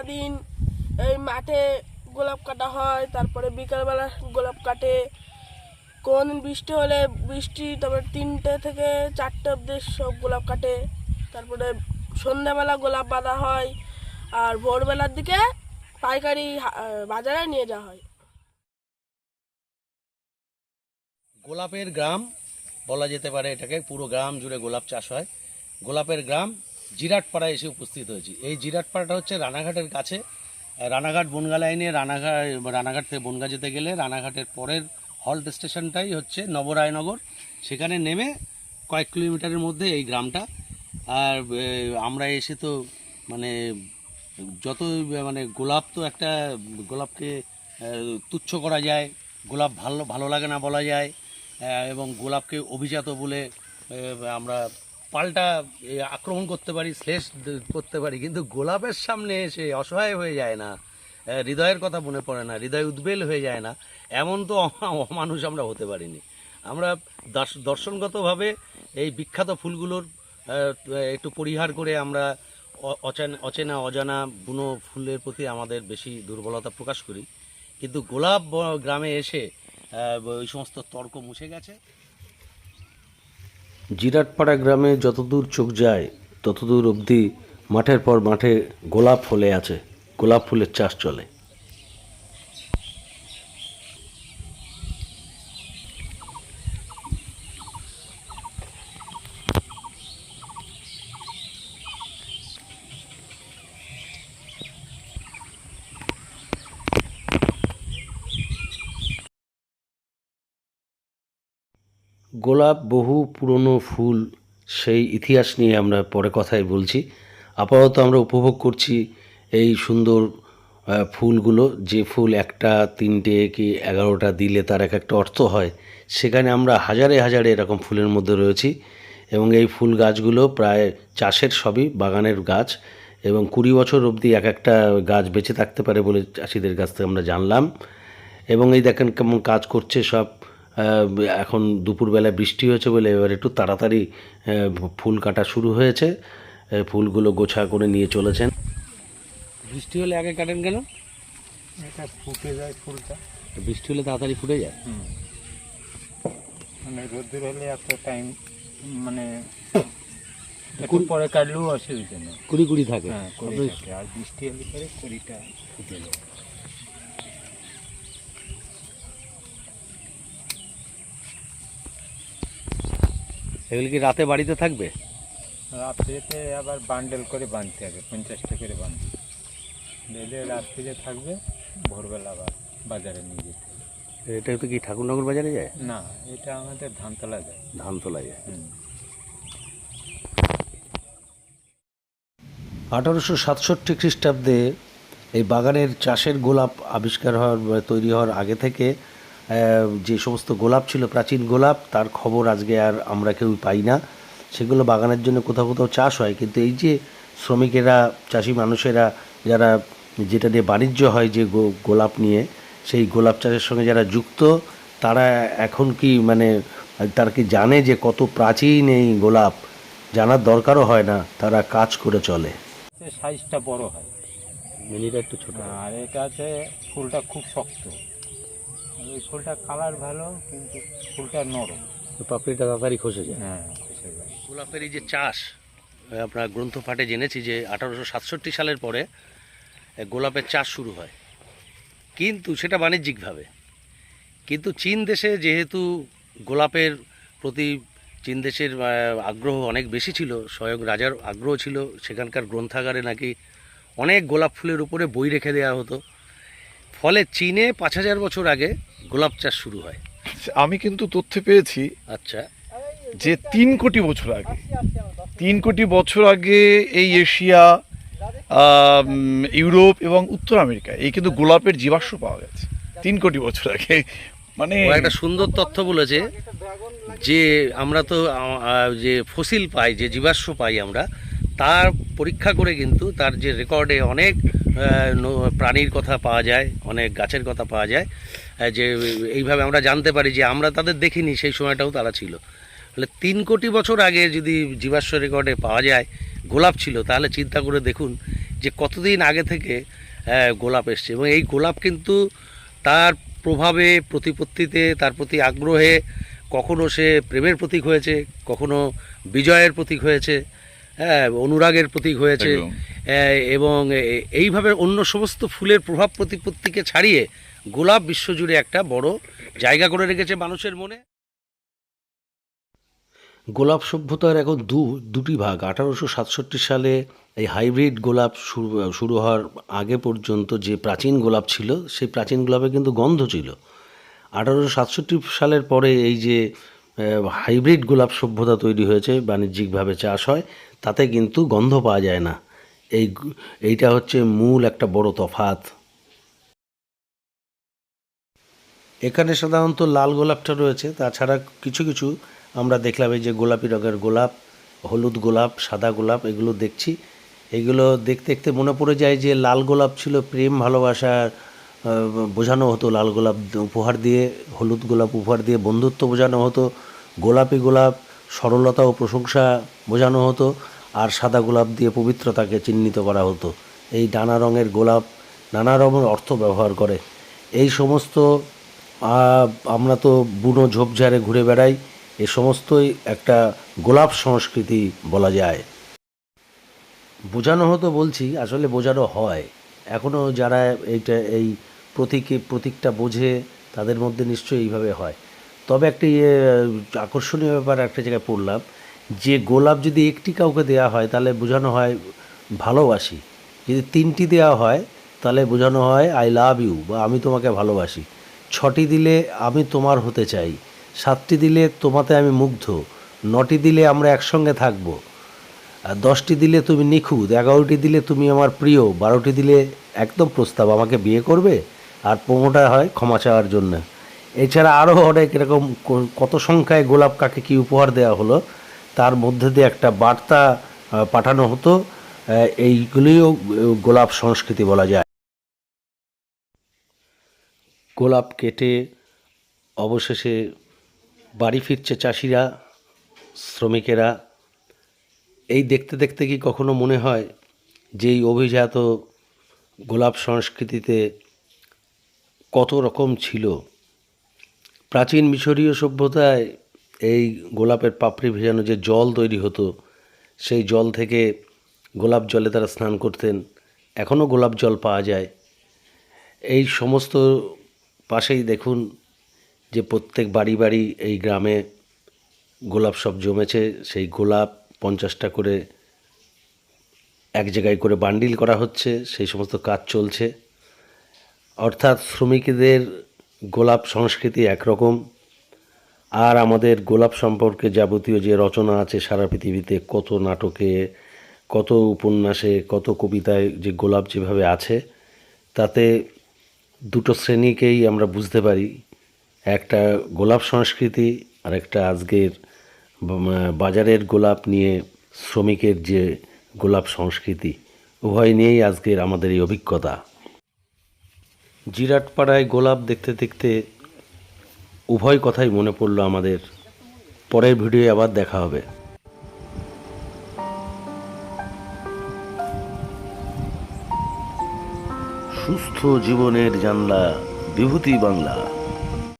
সারাদিন এই মাঠে গোলাপ কাটা হয়, তারপরে বিকালবেলা গোলাপ কাটে। কোনদিন বৃষ্টি হলে বৃষ্টি, তারপরে তিনটে থেকে চারটে অবধি সব গোলাপ কাটে। তারপরে সন্ধ্যাবেলা গোলাপ বাঁধা হয়, আর ভোরবেলার দিকে পাইকারি বাজারে নিয়ে যাওয়া হয়। গোলাপের গ্রাম বলা যেতে পারে, এটাকে পুরো গ্রাম জুড়ে গোলাপ চাষ হয়। গোলাপের গ্রাম জিরাটপাড়ায় এসে উপস্থিত হয়েছি। এই জিরাটপাড়াটা হচ্ছে রানাঘাটের কাছে। রানাঘাট বনগা লাইনে, রানাঘাট রানাঘাট থেকে বনগা যেতে গেলে রানাঘাটের পরের হল্ট স্টেশনটাই হচ্ছে নবরায়নগর। সেখানে নেমে কয়েক কিলোমিটারের মধ্যে এই গ্রামটা। আর আমরা এসে তো মানে যত মানে গোলাপ তো একটা, গোলাপকে তুচ্ছ করা যায়, গোলাপ ভালো ভালো লাগে না বলা যায়। এবং গোলাপকে অভিজাত বলে আমরা পাল্টা আক্রমণ করতে পারি, শ্লেষ করতে পারি, কিন্তু গোলাপের সামনে এসে অসহায় হয়ে যায় না। হৃদয়ের কথা মনে পড়ে না, হৃদয় উদ্বেল হয়ে যায় না। এমন তো অমানুষ আমরা হতে পারিনি। আমরা দর্শ- দর্শনগতভাবে এই বিখ্যাত ফুলগুলোর একটু পরিহার করে আমরা অচেনা অজানা বুনো ফুলের প্রতি আমাদের বেশি দুর্বলতা প্রকাশ করি। কিন্তু গোলাপ গ্রামে এসে ওই সমস্ত তর্ক মুছে গেছে। জিরাটপাড়া গ্রামে যতদূর চোখ যায়, ততদূর অবধি মাঠের পর মাঠে গোলাপ ফলে আছে। গোলাপ ফুলের চাষ চলে। গোলাপ বহু পুরনো ফুল, সেই ইতিহাস নিয়ে আমরা পরে কথাই বলছি। আপাতত আমরা উপভোগ করছি এই সুন্দর ফুলগুলো। যে ফুল একটা, তিনটে কি এগারোটা দিলে তার এক একটা অর্থ হয়, সেখানে আমরা হাজারে হাজারে এরকম ফুলের মধ্যে রয়েছি। এবং এই ফুল গাছগুলো প্রায় চাষের সবই, বাগানের গাছ। এবং কুড়ি বছর অবধি এক একটা গাছ বেঁচে থাকতে পারে বলে চাষিদের কাছ থেকে আমরা জানলাম। এবং এই দেখেন কেমন কাজ করছে সব। এখন দুপুরবেলা বৃষ্টি হয়েছে বলে এবার একটু তাড়াতাড়ি ফুল কাটা শুরু হয়েছে। ফুলগুলো গোছা করে নিয়ে চলেছেন। বৃষ্টি হলে আগে কাটেন কেন? এটা ফুটে যায় ফুলটা। বৃষ্টি হলে তাড়াতাড়ি ফুটে যায়? মানে রোদ্দুর হলে এত টাইম মানে একটু পরে কাটলেও অসুবিধা নেই। কুড়ি কুড়ি থাকে। হ্যাঁ কুড়ি থাকে। আর বৃষ্টি হলে পরে কুড়িটা ফুটে যায়। এগুলি কি রাতে বাড়িতে থাকবে? রাত্রিতে আবার বান্ডেল করে বাঁধতে হবে পঞ্চাশটা করে বাঁধতে দিলে রাত্রিতে থাকবে ভোরবেলা আবার বাজারে নিয়ে যেতে হবে। এটা তো কি ঠাকুরনগর বাজারে যায়? না এটা আমাদের ধানতলা যায়। ধানতলা যায়। আঠারোশো সাতষট্টি খ্রিস্টাব্দে এই বাগানের চাষের গোলাপ আবিষ্কার হওয়ার তৈরি হওয়ার আগে থেকে যে সমস্ত গোলাপ ছিল প্রাচীন গোলাপ তার খবর আজকে আর আমরা কেউ পাই না। সেগুলো বাগানের জন্য কোথাও কোথাও চাষ হয় কিন্তু এই যে শ্রমিকেরা চাষি মানুষেরা যারা যেটা দিয়ে বাণিজ্য হয় যে গো- গোলাপ নিয়ে সেই গোলাপ চাষের সঙ্গে যারা যুক্ত তারা এখন কি মানে তারা কি জানে যে কত প্রাচীন এই গোলাপ? জানার দরকারও হয় না তারা কাজ করে চলে। সাইজটা বড় হয়। মিনিটা একটু ছোট আর এটা আছে ফুলটা খুব শক্ত। ওই ফুলটা কালার ভালো কিন্তু ফুলটা নরম। পাপড়িটা তাড়াতাড়ি খসে যায়। হ্যাঁ খসে যায়। গোলাপের এই যে চাষ আপনার গ্রন্থ পাঠে জেনেছি যে আঠারোশো সাতষট্টি সালের পরে গোলাপের চাষ শুরু হয়। কিন্তু সেটা বাণিজ্যিকভাবে। কিন্তু চীন দেশে যেহেতু গোলাপের প্রতি চীন দেশের আগ্রহ অনেক বেশি ছিল স্বয়ং রাজার আগ্রহ ছিল সেখানকার গ্রন্থাগারে নাকি অনেক গোলাপ ফুলের উপরে বই রেখে দেওয়া হতো। ফলে চীনে পাঁচ হাজার বছর আগে গোলাপ চাষ শুরু হয়। আমি কিন্তু তথ্য পেয়েছি আচ্ছা। যে তিন কোটি বছর আগে তিন কোটি বছর আগে এই এশিয়া ইউরোপ এবং উত্তর আমেরিকা এই কিন্তু গোলাপের জীবাশ্ম পাওয়া গেছে। তিন কোটি বছর আগে মানে একটা সুন্দর তথ্য বলেছে যে আমরা তো যে ফসিল পাই যে জীবাশ্ম পাই আমরা তার পরীক্ষা করে কিন্তু তার যে রেকর্ডে অনেক প্রাণীর কথা পাওয়া যায়, অনেক গাছের কথা পাওয়া যায় যে এইভাবে আমরা জানতে পারি যে আমরা তাদের দেখিনি, সেই সময়টাও তারা ছিল। তাহলে তিন কোটি বছর আগে যদি জীবাশ্ম রেকর্ডে পাওয়া যায়, গোলাপ ছিল, তাহলে চিন্তা করে দেখুন যে কতদিন আগে থেকে গোলাপ এসছে। এবং এই গোলাপ কিন্তু তার প্রভাবে, প্রতিপত্তিতে, তার প্রতি আগ্রহে কখনো সে প্রেমের প্রতীক হয়েছে, কখনো বিজয়ের প্রতীক হয়েছে হ্যাঁ অনুরাগের প্রতীক হয়েছে। এবং এইভাবে অন্য সমস্ত ফুলের প্রভাব প্রতিপত্তিকে ছাড়িয়ে গোলাপ বিশ্বজুড়ে একটা বড় জায়গা করে রেখেছে মানুষের মনে। গোলাপ সভ্যতার এখন দু, দুটি ভাগ। আঠারোশো সাতষট্টি সালে এই হাইব্রিড গোলাপ শুরু হওয়ার আগে পর্যন্ত যে প্রাচীন গোলাপ ছিল, সেই প্রাচীন গোলাপে কিন্তু গন্ধ ছিল। আঠারোশো সাতষট্টি সালের পরে এই যে হাইব্রিড গোলাপ সভ্যতা তৈরি হয়েছে, বাণিজ্যিকভাবে চাষ হয়, তাতে কিন্তু গন্ধ পাওয়া যায় না। এই এইটা হচ্ছে মূল একটা বড় তফাত এখানে সাধারণত লাল গোলাপটা রয়েছে, তাছাড়া কিছু কিছু আমরা দেখলাম এই যে গোলাপি রঙের গোলাপ, হলুদ গোলাপ, সাদা গোলাপ, এগুলো দেখছি। এগুলো দেখতে দেখতে মনে পড়ে যায় যে লাল গোলাপ ছিল প্রেম ভালোবাসার বোঝানো হতো লাল গোলাপ উপহার দিয়ে, হলুদ গোলাপ উপহার দিয়ে বন্ধুত্ব বোঝানো হতো, গোলাপি গোলাপ, সরলতা ও প্রশংসা বোঝানো হতো। আর সাদা গোলাপ দিয়ে পবিত্রতাকে চিহ্নিত করা হতো। এই ডানা রঙের গোলাপ নানা রকমের অর্থ ব্যবহার করে। এই সমস্ত আমরা তো বুনো ঝোপঝাড়ে ঘুরে বেড়াই, এ সমস্তই একটা গোলাপ সংস্কৃতি বলা যায়। বোঝানো হতো বলছি, আসলে বোঝানো হয়। এখনও যারা এইটা, এই প্রতীকে, প্রতীকটা বোঝে, তাদের মধ্যে নিশ্চয়ই এইভাবে হয়। তবে একটি আকর্ষণীয় ব্যাপার একটা জায়গায় পড়লাম যে গোলাপ যদি একটি কাউকে দেওয়া হয়, তাহলে বোঝানো হয় ভালোবাসি। যদি তিনটি দেওয়া হয়, তাহলে বোঝানো হয় আই লাভ ইউ বা আমি তোমাকে ভালোবাসি। ছটি দিলে আমি তোমার হতে চাই। সাতটি দিলে তোমাতে আমি মুগ্ধ। নটি দিলে আমরা একসঙ্গে থাকব। আর দশটি দিলে তুমি নিখুঁত। এগারোটি দিলে তুমি আমার প্রিয়। বারোটি দিলে একদম প্রস্তাব, আমাকে বিয়ে করবে আর পনেরোটা হয় ক্ষমা চাওয়ার জন্য। এছাড়া আরও অনেক এরকম কত সংখ্যায় গোলাপ কাকে কী উপহার দেওয়া হলো তার মধ্যে দিয়ে একটা বার্তা পাঠানো হতো এইগুলিও গোলাপ সংস্কৃতি বলা যায়। গোলাপ কেটে অবশেষে বাড়ি ফিরছে চাষিরা, শ্রমিকেরা। এই দেখতে দেখতে কি কখনো মনে হয় যে এই অভিজাত গোলাপ সংস্কৃতিতে কত রকম ছিল? প্রাচীন মিশরীয় সভ্যতায় এই গোলাপের পাপড়ি ভেজানো যে জল তৈরি হতো, সেই জল থেকে গোলাপ জলে তারা স্নান করতেন। এখনও গোলাপ জল পাওয়া যায়। এই সমস্ত পাশেই দেখুন যে প্রত্যেক বাড়ি বাড়ি এই গ্রামে গোলাপ সব জমেছে। সেই গোলাপ পঞ্চাশটা করে এক জায়গায় করে বান্ডিল করা হচ্ছে। সেই সমস্ত কাজ চলছে। অর্থাৎ শ্রমিকদের গোলাপ সংস্কৃতি একরকম। আর আমাদের গোলাপ সম্পর্কে যাবতীয় যে রচনা আছে সারা পৃথিবীতে, কত নাটকে, কত উপন্যাসে, কত কবিতায় যে গোলাপ যেভাবে আছে, তাতে দুটো শ্রেণীকেই আমরা বুঝতে পারি। একটা গোলাপ সংস্কৃতি আর একটা আজকের বাজারের গোলাপ নিয়ে শ্রমিকের যে গোলাপ সংস্কৃতি, উভয় নিয়েই আজকের আমাদের এই অভিজ্ঞতা। জিরাটপাড়ায় গোলাপ দেখতে দেখতে উভয় কথাই মনে পড়ল আমাদের। পরের ভিডিও আবার দেখা হবে। সুস্থ জীবনের জানলা, বিভূতি বাংলা।